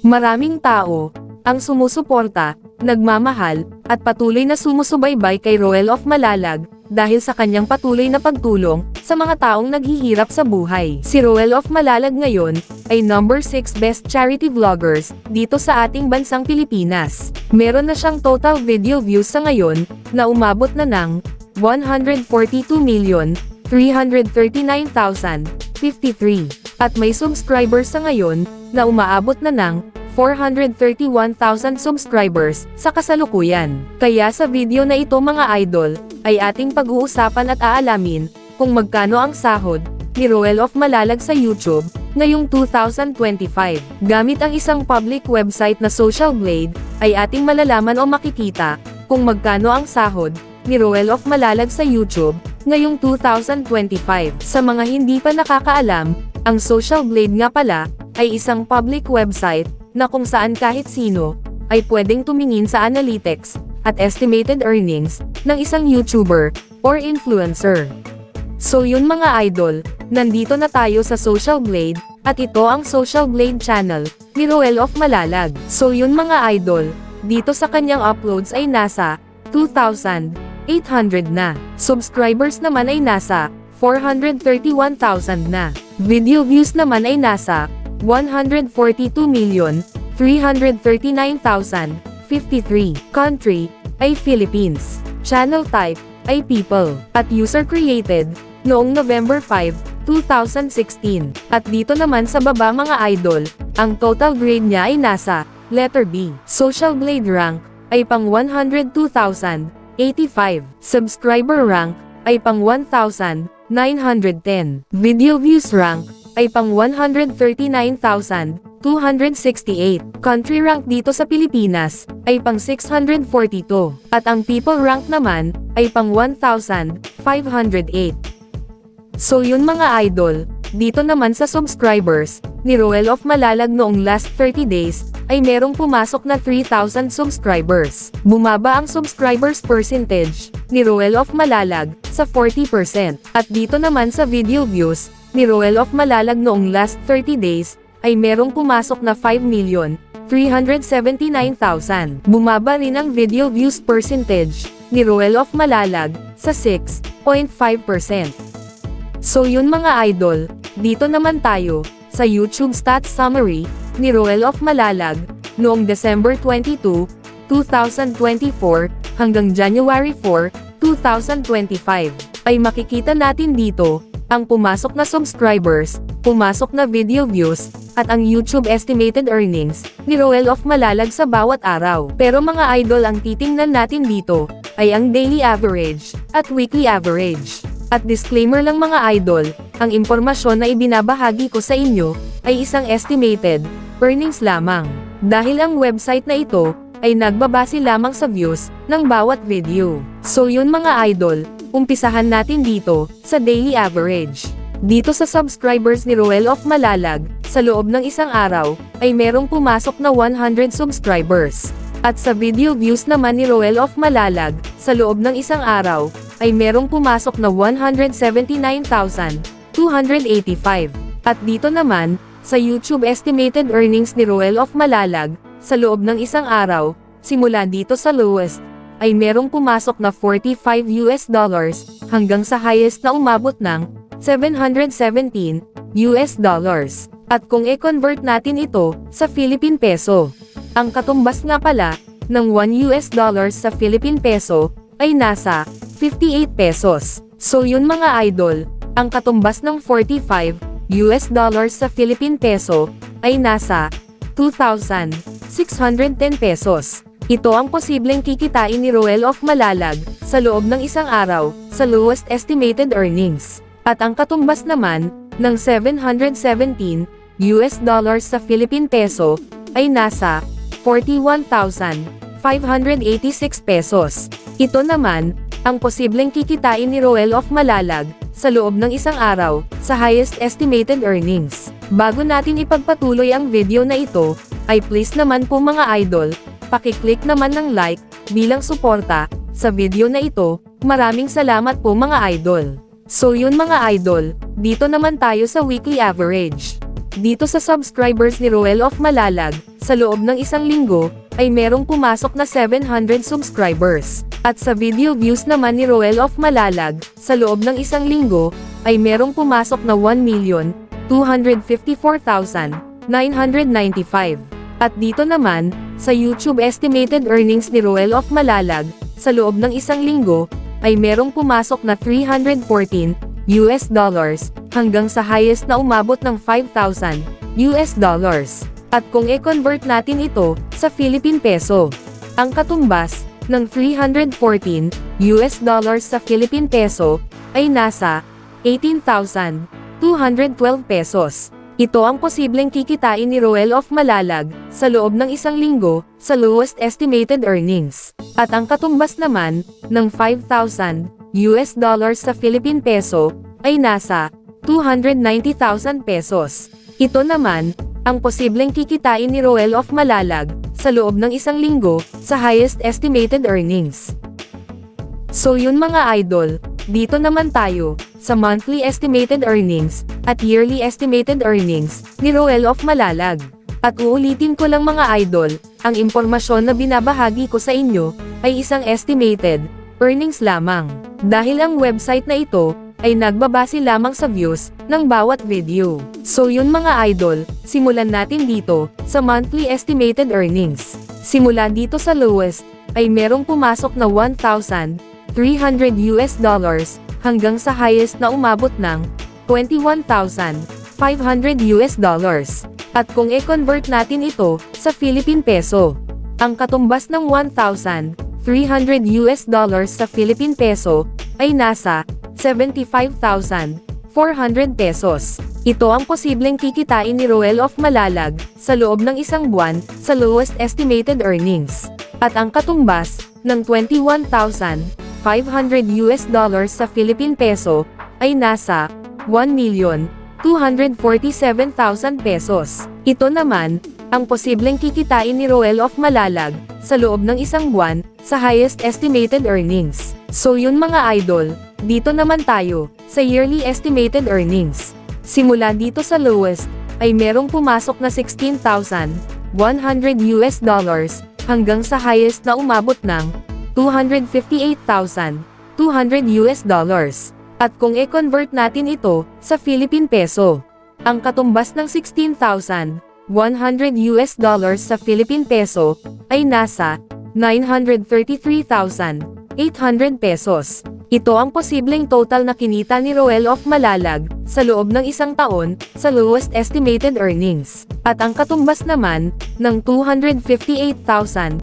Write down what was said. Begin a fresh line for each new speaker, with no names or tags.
Maraming tao ang sumusuporta, nagmamahal, at patuloy na sumusubaybay kay Roel of Malalag dahil sa kanyang patuloy na pagtulong sa mga taong naghihirap sa buhay. Si Roel of Malalag ngayon ay number 6 best charity vloggers dito sa ating bansang Pilipinas. Meron na siyang total video views sa ngayon na umabot na ng 142 million 339,053 at may subscribers sa ngayon na umaabot na ng 431,000 subscribers sa kasalukuyan. Kaya sa video na ito mga idol, ay ating pag-uusapan at aalamin kung magkano ang sahod ni Roel of Malalag sa YouTube ngayong 2025. Gamit ang isang public website na Social Blade, ay ating malalaman o makikita kung magkano ang sahod ni Roel of Malalag sa YouTube ngayong 2025. Sa mga hindi pa nakakaalam, ang Social Blade nga pala ay isang public website na kung saan kahit sino ay pwedeng tumingin sa analytics at estimated earnings ng isang YouTuber or influencer. So yun mga idol, nandito na tayo sa Social Blade, at ito ang Social Blade channel, ni Roel of Malalag. So yun mga idol, dito sa kanyang uploads ay nasa, 2,800 na. Subscribers naman ay nasa, 431,000 na. Video views naman ay nasa, 142,339,053. Country, ay Philippines. Channel type, ay People. At user created, noong November 5, 2016. At dito naman sa baba mga idol, ang total grade niya ay nasa, letter B. Social Blade rank, ay pang 102,085. Subscriber rank, ay pang 1,910. Video views rank, ay pang 139,268. Country rank dito sa Pilipinas, ay pang 642. At ang people rank naman, ay pang 1,508. So yun mga idol, dito naman sa subscribers, ni Roel of Malalag noong last 30 days, ay merong pumasok na 3,000 subscribers. Bumaba ang subscribers percentage, ni Roel of Malalag, sa 40%. At dito naman sa video views, ni Roel of Malalag noong last 30 days, ay merong pumasok na 5 million, 379,000. Bumaba rin ang video views percentage, ni Roel of Malalag, sa 6.5%. So yun mga idol, dito naman tayo, sa YouTube Stats Summary, ni Roel of Malalag, noong December 22, 2024, hanggang January 4, 2025, ay makikita natin dito, ang pumasok na subscribers, pumasok na video views, at ang YouTube estimated earnings, ni Roel of Malalag sa bawat araw. Pero mga idol ang titingnan natin dito, ay ang daily average, at weekly average. At disclaimer lang mga idol, ang impormasyon na ibinabahagi ko sa inyo, ay isang estimated, earnings lamang. Dahil ang website na ito, ay nagbabase lamang sa views, ng bawat video. So yun mga idol, umpisahan natin dito, sa daily average. Dito sa subscribers ni Roel of Malalag, sa loob ng isang araw, ay merong pumasok na 100 subscribers. At sa video views naman ni Roel of Malalag, sa loob ng isang araw, ay merong pumasok na 179,285. At dito naman, sa YouTube estimated earnings ni Roel of Malalag, sa loob ng isang araw, simula dito sa lowest, ay merong pumasok na 45 US dollars, hanggang sa highest na umabot ng 717 US dollars. At kung i-convert natin ito sa Philippine peso, ang katumbas nga pala ng 1 US dollars sa Philippine peso ay nasa 58 pesos. So yun mga idol, ang katumbas ng 45 US dollars sa Philippine peso ay nasa 2,610 pesos. Ito ang posibleng kikitain ni Roel of Malalag sa loob ng isang araw sa lowest estimated earnings. At ang katumbas naman ng 717 US dollars sa Philippine peso ay nasa 41,586 pesos. Ito naman ang posibleng kikitain ni Roel of Malalag, sa loob ng isang araw, sa highest estimated earnings. Bago natin ipagpatuloy ang video na ito, ay please naman po mga idol, pakiclick naman ng like, bilang suporta, sa video na ito, maraming salamat po mga idol. So yun mga idol, dito naman tayo sa weekly average. dito sa subscribers ni Roel of Malalag, sa loob ng isang linggo, ay merong pumasok na 700 subscribers. At sa video views naman ni Roel of Malalag, sa loob ng isang linggo, ay merong pumasok na 1,254,995. At dito naman, sa YouTube estimated earnings ni Roel of Malalag, sa loob ng isang linggo, ay merong pumasok na 314 US dollars, hanggang sa highest na umabot ng 5,000 US dollars. At kung e-convert natin ito sa Philippine Peso, ang katumbas ng 314 US dollars sa Philippine Peso ay nasa 18,212 pesos. Ito ang posibleng kikitain ni Roel of Malalag sa loob ng isang linggo sa lowest estimated earnings. At ang katumbas naman ng 5,000 US dollars sa Philippine Peso ay nasa 290,000 pesos. Ito naman ang posibleng kikitain ni Roel of Malalag sa loob ng isang linggo sa highest estimated earnings. So yun mga idol, dito naman tayo sa monthly estimated earnings at yearly estimated earnings ni Roel of Malalag. At uulitin ko lang mga idol, ang impormasyon na binabahagi ko sa inyo ay isang estimated earnings lamang. Dahil ang website na ito ay nagbabase lamang sa views ng bawat video. So yun mga idol, simulan natin dito sa monthly estimated earnings. Simula dito sa lowest ay merong pumasok na 1,300 US dollars hanggang sa highest na umabot ng 21,500 US dollars. At kung e-convert natin ito sa Philippine Peso, ang katumbas ng 1,300 US dollars sa Philippine Peso ay nasa 75,400 pesos. Ito ang posibleng kikitain ni Roel of Malalag sa loob ng isang buwan sa lowest estimated earnings. At ang katumbas ng 21,500 US dollars sa Philippine Peso ay nasa 1,247,000 pesos. Ito naman ang posibleng kikitain ni Roel of Malalag sa loob ng isang buwan sa highest estimated earnings. So yun mga idol, dito naman tayo sa yearly estimated earnings. Simula dito sa lowest ay merong pumasok na 16,100 US dollars hanggang sa highest na umabot ng 258,200 US dollars. At kung e-convert natin ito sa Philippine Peso, ang katumbas ng 16,100 US dollars sa Philippine Peso ay nasa 933,800 pesos. Ito ang posibleng total na kinita ni Roel of Malalag sa loob ng isang taon sa lowest estimated earnings. At ang katumbas naman ng 258,200